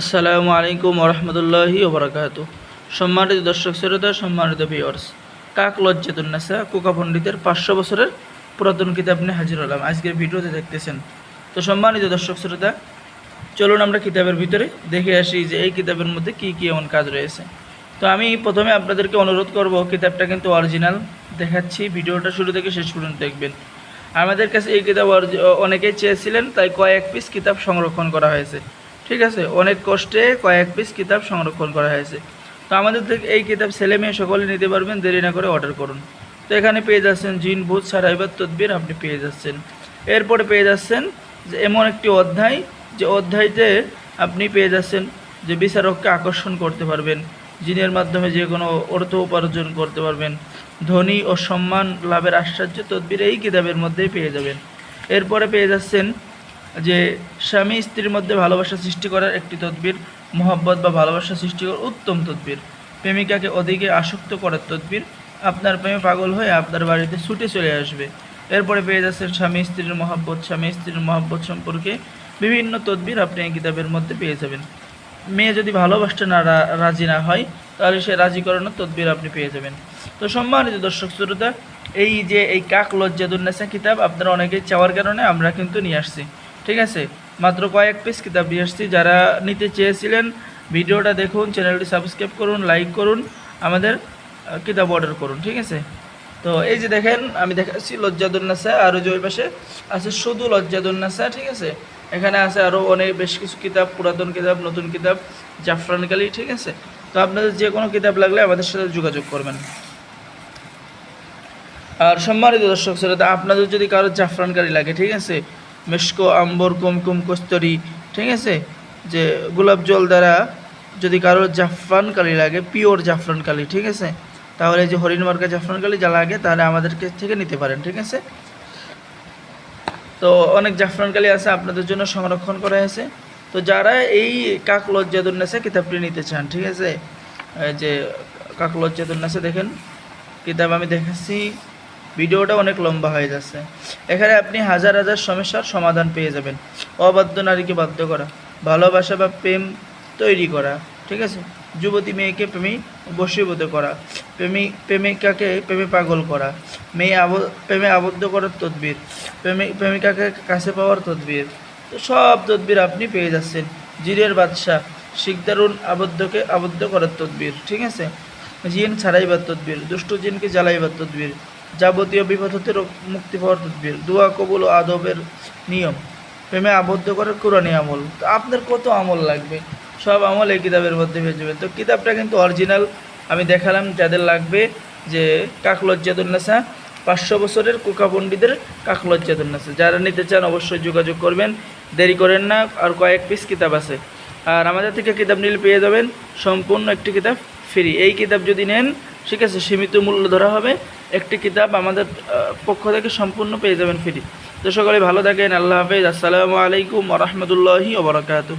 আসসালামু আলাইকুম ওরহমতুল্লাহি ওবরাকাত সম্মানিত দর্শক শ্রোতা, সম্মানিত ভিওর্স কাক লজ্জাতুন্নাসা কোকা পণ্ডিতের পাঁচশো বছরের পুরাতন কিতাব নিয়ে হাজির হলাম। আজকের ভিডিওতে দেখতেছেন। তো সম্মানিত দর্শক শ্রোতা, চলুন আমরা কিতাবের ভিতরে দেখে আসি যে এই কিতাবের মধ্যে কি কি এমন কাজ রয়েছে। তো আমি প্রথমে আপনাদেরকে অনুরোধ করব, কিতাবটা কিন্তু অরিজিনাল দেখাচ্ছি। ভিডিওটা শুরু থেকে শেষ পর্যন্ত দেখবেন। আমাদের কাছে এই কিতাব অনেকেই চেয়েছিলেন, তাই কয়েক পিস কিতাব সংরক্ষণ করা হয়েছে। ঠিক আছে, অনেক কষ্টে কয়েক পিস কিতাব সংরক্ষণ করা হয়েছে। তো আমাদের থেকে এই কিতাব ছেলে মেয়ে সকলে নিতে পারবেন, দেরি না করে অর্ডার করুন। তো এখানে পেয়ে যাচ্ছেন জিন, ভূত সারাইবার তদ্বির, আপনি পেয়ে যাচ্ছেন। এরপরে পেয়ে যাচ্ছেন যে এমন একটি অধ্যায়, যে অধ্যায়তে আপনি পেয়ে যাচ্ছেন যে বিচারককে আকর্ষণ করতে পারবেন, জিনের মাধ্যমে যে কোনো অর্থ উপার্জন করতে পারবেন, ধনী ও সম্মান লাভের আশ্চর্য তদ্বির এই কিতাবের মধ্যেই পেয়ে যাবেন। এরপরে পেয়ে যাচ্ছেন যে স্বামী স্ত্রীর মধ্যে ভালোবাসা সৃষ্টি করার একটি তদবির, মোহব্বত বা ভালোবাসা সৃষ্টি করার উত্তম তদবির। প্রেমিকাকে অধিকে আসক্ত করার তদবির, আপনার প্রেমে পাগল হয়ে আপনার বাড়িতে ছুটে চলে আসবে। এরপরে পেয়ে যাচ্ছেন স্বামী স্ত্রীর মহব্বত। স্বামী স্ত্রীর মহব্বত সম্পর্কে বিভিন্ন তদবির আপনি এই কিতাবের মধ্যে পেয়ে যাবেন। মেয়ে যদি ভালোবাসতে না রাজি না হয়, তাহলে সে রাজি করানোর তদবির আপনি পেয়ে যাবেন। তো সম্মানিত দর্শক শ্রোতা, এই যে এই কাক লজ্জাদুন্নেসা কিতাব আপনারা অনেকেই চাওয়ার কারণে আমরা কিন্তু নিয়ে আসছি। ঠিক আছে? মাত্র কয়েক পিস কিতাব নিয়ে আসছি। যারা নিতে চেয়েছিলেন, ভিডিওটা দেখুন চ্যানেলটি সাবস্ক্রাইব করুন লাইক করুন, আমাদের কিতাব অর্ডার করুন, ঠিক আছে? তো এই যে দেখেন, আমি দেখাচ্ছি লজ্জাদুন্নাসা, আর ওই যে ওই পাশে আছে শুধু লজ্জাদুন্নাসা, ঠিক আছে? এখানে আছে আরও অনেক বেশ কিছু কিতাব, পুরাতন কিতাব, নতুন কিতাব, জাফরান কালি ঠিক আছে? তো আপনাদের যে কোনো কিতাব লাগলে আমাদের সাথে যোগাযোগ করবেন। আর সম্মানিত দর্শক, শ্রোতা, আপনাদের যদি কারও জাফরান কালি লাগে, ঠিক আছে? মেশকো আম্বর, কুমকুম, কস্তরি, ঠিক আছে? যে গোলাপ জল দ্বারা যদি কারোর জাফরান কালি লাগে, পিওর জাফরান কালি, ঠিক আছে? তাহলে যে হরিণ মার্কা জাফরান কালি যা লাগে, তাহলে আমাদের কাছ থেকে নিতে পারেন, ঠিক আছে? তো অনেক জাফরান কালি আছে আপনাদের জন্য সংরক্ষণ করা হয়েছে। তো যারা এই কাক লজ্জাদুন্নাসে কিতাবটি নিতে চান, ঠিক আছে? যে কাক লজ্জাদুন্নাসে দেখেন, কিতাব আমি দেখাচ্ছি। ভিডিওটা অনেক লম্বা হয়ে যাচ্ছে। এখানে আপনি হাজার হাজার সমস্যার সমাধান পেয়ে যাবেন। অবাধ্য নারীকে বাধ্য করা, ভালোবাসা বা প্রেম তৈরি করা, ঠিক আছে? যুবতী মেয়েকে প্রেমী বশীভূত করা প্রেমিক প্রেমিকাকে প্রেমে পাগল করা, মেয়ে আব, প্রেমে আবদ্ধ করার তদবির প্রেমিক প্রেমিকাকে কাছে পাওয়ার তদবির, তো সব তদবির আপনি পেয়ে যাচ্ছেন। জিরের বাদশাহ শিকদারুন আবদ্ধকে আবদ্ধ করার তদবির, ঠিক আছে? জিন ছাড়াইবার তদবির, দুষ্ট জিনকে জ্বালাইবার তদবির যাবতীয় বিপদ হতে মুক্তি পাওয়ার তদবির, দোয়া, কবুল ও আদবের নিয়ম। প্রেমে আবদ্ধ করার কোরআনী আমল। তো আপনার কত আমল লাগবে? সব আমল এই কিতাবের মধ্যে পেয়ে তো কিতাবটা কিন্তু অরিজিনাল। আমি দেখালাম যাদের লাগবে যে কাকলজ্জাদুন্নাসা পাঁচশো বছরের কোকা পণ্ডিতের কাকলজ্জাদুন্নাসা যারা নিতে চান অবশ্যই যোগাযোগ করবেন। দেরি করেন না, আর কয়েক পিস কিতাব আছে। আর আমাদের থেকে কিতাব নিলে পেয়ে যাবেন। সম্পূর্ণ একটি কিতাব ফ্রি এই কিতাব যদি নেন ঠিক আছে, সীমিত মূল্য ধরা হবে। একটি কিতাব আমাদের পক্ষ থেকে সম্পূর্ণ পেয়ে যাবেন ফ্রি তো। সকলে ভালো থাকেন, আল্লাহ হাফেজ। আসসালামু আলাইকুম রহমতুল্লাহি ওবরাকাতু